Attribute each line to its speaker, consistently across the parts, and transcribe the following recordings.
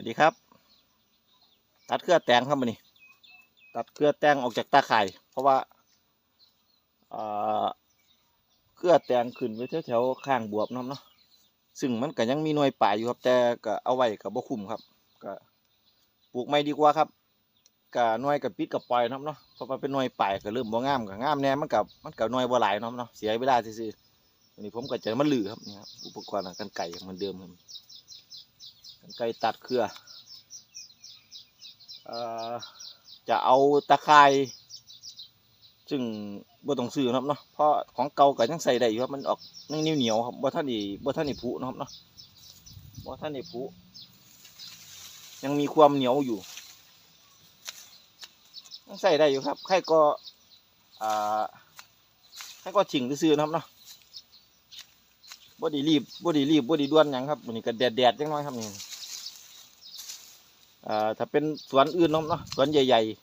Speaker 1: วัสดีครับ ตัดเครือแตงครับมันนี่ตัดเครือแตงออกจากตาข่าย เพราะว่าเครือแตงขึ้นไว้แถวๆข้างบวบนาะเนาะซึ่งมันก็ยังมีหน่วยป่ายอยู่ครับ แต่ก็เอาไว้กับบ่คุ้มครับก็ปลูกไม่ดีกว่าครับก็หน่วยกับปิดกับปล่อยนาะเนาะเพราะว่าเป็นหน่วยป่ายก็เริ่มบ่งามก็งามแน่มันกับมันกับหน่วยบ่หลายนาะเนาะเสียเวลาซื่อๆวันนี้ผมก็จะมาลือครับนี่ครับอุปกรณ์กันไก่เหมือนเดิมครับ ไกรตัดเครืออจะเอาตะไคร้ซึ่งบ่ต้องซื้อนะครับเนาะเพราะของเก่าก็ยังใส่ได้อยู่ครับมันออกยังเหนียวๆครับบ่ท่านนี่บ่ท่านนี่ผุนะครับเนาะบ่ท่านนี่ผุยังมีความเหนียวอยู่ยังใส่ได้อยู่ครับใครก็อ่าใครก็ถิงซื้อนะครับเนาะบ่ดีรีบบ่ดีรีบบ่ดีด่วนยังครับมื้อนี้ก็แดดๆจังน้อยครับนี่ อ่าถ้าเป็นสวนอื่นเนาะเนาะสวนใหญ่ๆ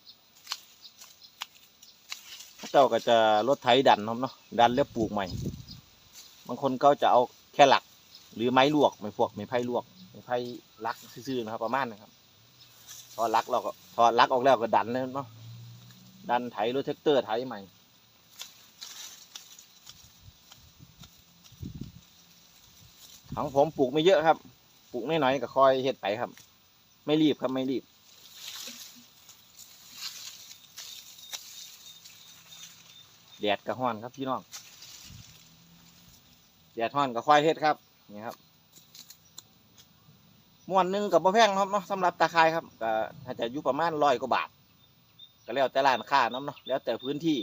Speaker 1: เขาเจ้าก็จะรถไถดันเนาะเนาะดันแล้วปลูกใหม่ บางคนก็จะเอาแค่หลัก หรือไม้ลวกไม้พวกไม้ไผ่ลวกไม้ไผ่ลักซื่อๆนะครับ ประมาณนะครับพอลักเราก็พอลักออกแล้วก็ดันเลยเนาะดันไถรถแท็กเตอร์ไถใหม่ของผมปลูกไม่เยอะครับ ปลูกน้อยๆก็คอยเฮ็ดไปครับ ไม่รีบครับไม่รีบ แดดกระห้อนครับพี่น้อง แดดห้อนก็ควายเฮ็ดครับ นี่ครับม้วนหนึ่งกับบ่แพงครับเนาะสำหรับตาคายครับก็ถ้าจะอยู่ประมาณร้อยกว่าบาท ก็แล้วแต่ร้านค้าเนาะเนาะแล้วแต่พื้นที่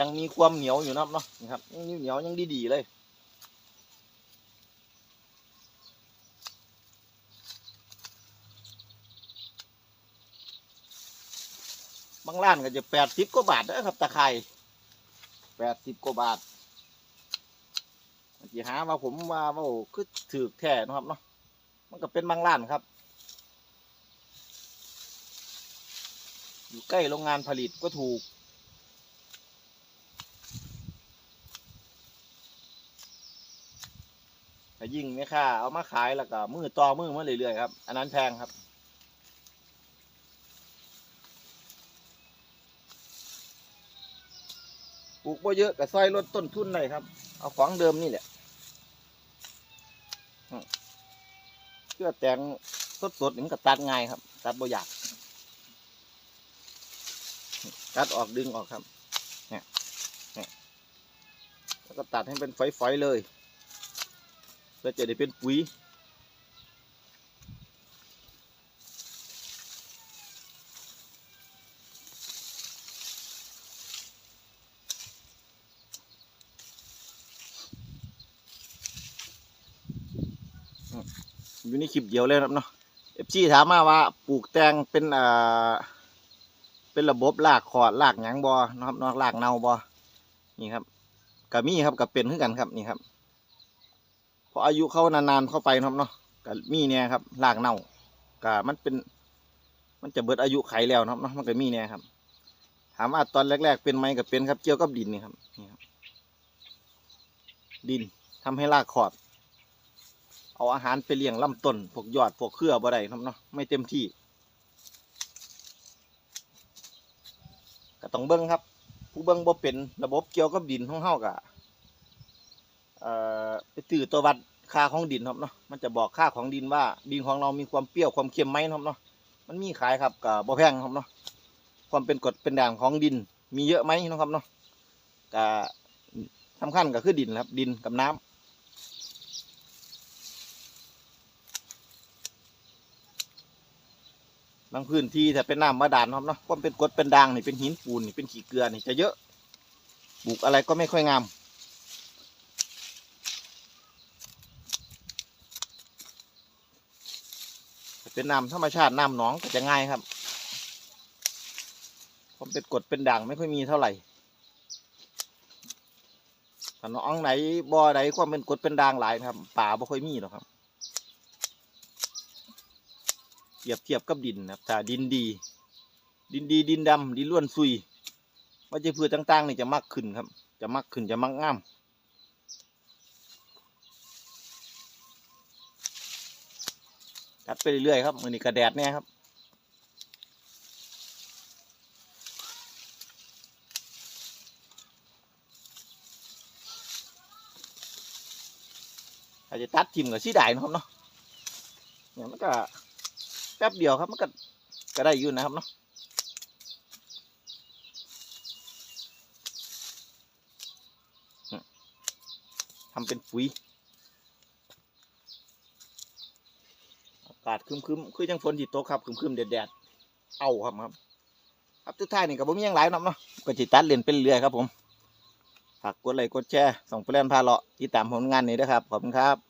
Speaker 1: ยังมีความเหนียวอยู่นะครับเนาะนี่ครับยังเหนียวยังดีๆเลยบางร้านก็จะแปดสิบกว่าบาทนะครับตะไคร่แปดสิบกว่าบาทจีหาว่าผมว่าว่าคือถือแท้เนะครับเนาะมันก็เป็นบางร้านครับ อยู่ใกล้โรงงานผลิตก็ถูก แต่ ยิ่งไม่ค่าเอามาขายแล้วก็มือต่อมือมาเรื่อยๆครับ อันนั้นแพงครับปลูกบ่เยอะก็ซอยลดต้นทุนหน่อยครับ เอาของเดิมนี่แหละเพื่อแต่งสดๆนี่มันก็ตัดง่ายครับ ตัดบ่อยาก ตัดออกดึงออกครับ เนี่ยเนี่ยแล้วก็ตัดให้เป็นฝอยๆเลย เพื่อจะได้เป็นปุ๋ยอยู่ในคลิปเดียวเลยครับเนาะเอฟซีถามมาว่าปลูกแตงเป็นอ่าเป็นระบบลากขอดลากหยังบอนะครับนอกลากเนาบอนี่ครับกับมีครับกับเป็นขึ้นกันครับนี่ครับ พออายุเขานานๆเข้าไปนะครับเนาะกับมีเนี่ยครับลากเน่ากับมันเป็น มันจะเบิดอายุไขแล้วนะครับเนาะมันก็มีเนี่ยครับ ถามว่าตอนแรก ๆ เป็นไหมกับเป็นครับ เกี่ยวกับดินนี่ครับนี่ครับ ดินทำให้รากขอด เอาอาหารไปเลี้ยงลำต้นพวกยอดพวกเครือบ่ได้ครับเนาะไม่เต็มที่ก็ต้องเบิ้งครับ ผู้เบิ้งบ่เป็นระบบเกี่ยวกับดินของเฮากะ เอ่อไปตื้อตัววัดค่าของดินครับเนาะมันจะบอกค่าของดินว่า ดินของเรามีความเปรี้ยวความเค็มไหมครับเนาะมันมีขายครับกับบ่แพงครับเนาะความเป็นกรดเป็นด่างของดิน มีเยอะไหมนะครับเนาะก็สำคัญก็คือดินครับ ดินกับน้ำบางพื้นที่ถ้าเป็นน้ำบาดาลครับเนาะความเป็นกรดเป็นด่างนี่เป็นหินปูนนี่เป็นขี้เกลือนี่จะเยอะปลูกอะไรก็ไม่ค่อยงาม เป็นน้ำธรรมชาติน้ำหนองก็จะง่ายครับความเป็นกรดเป็นด่างไม่ค่อยมีเท่าไหร่ถ้าน้องไหนบ่อใดความเป็นกรดเป็นด่างหลายนะครับป่าบ่ค่อยมีหรอกครับเทียบเทียบกับดินนะครับถ้าดินดี ดินดีดินดำดินล้วนซุยวัชพืชต่างๆนี่จะมากขึ้นครับ จะมากขึ้นจะมากงาม ตัดไปเรื่อยๆครับมือนี้กระแดดเนี่ยครับอาจจะตัดทิมกับสีได้นะครับเนาะเนี่ยมันก็แป๊บเดียวครับมันก็ก็ได้อยู่นะครับเนาะทำเป็นปุ๋ยาศคึมคึมคือยังฝนจิตตกครับครึมๆแดดเอาครับครับ ครับทุกท่านนี่ก็บ่มีอยังหลายนะเนาะก็จิตัดเล่นเป็นเรื่อยครับผมฝากกดไลค์กดแชร์ส่งไปเล่นพาเลาะติดตามผลงานนี้ด้วยครับขอบคุณครับ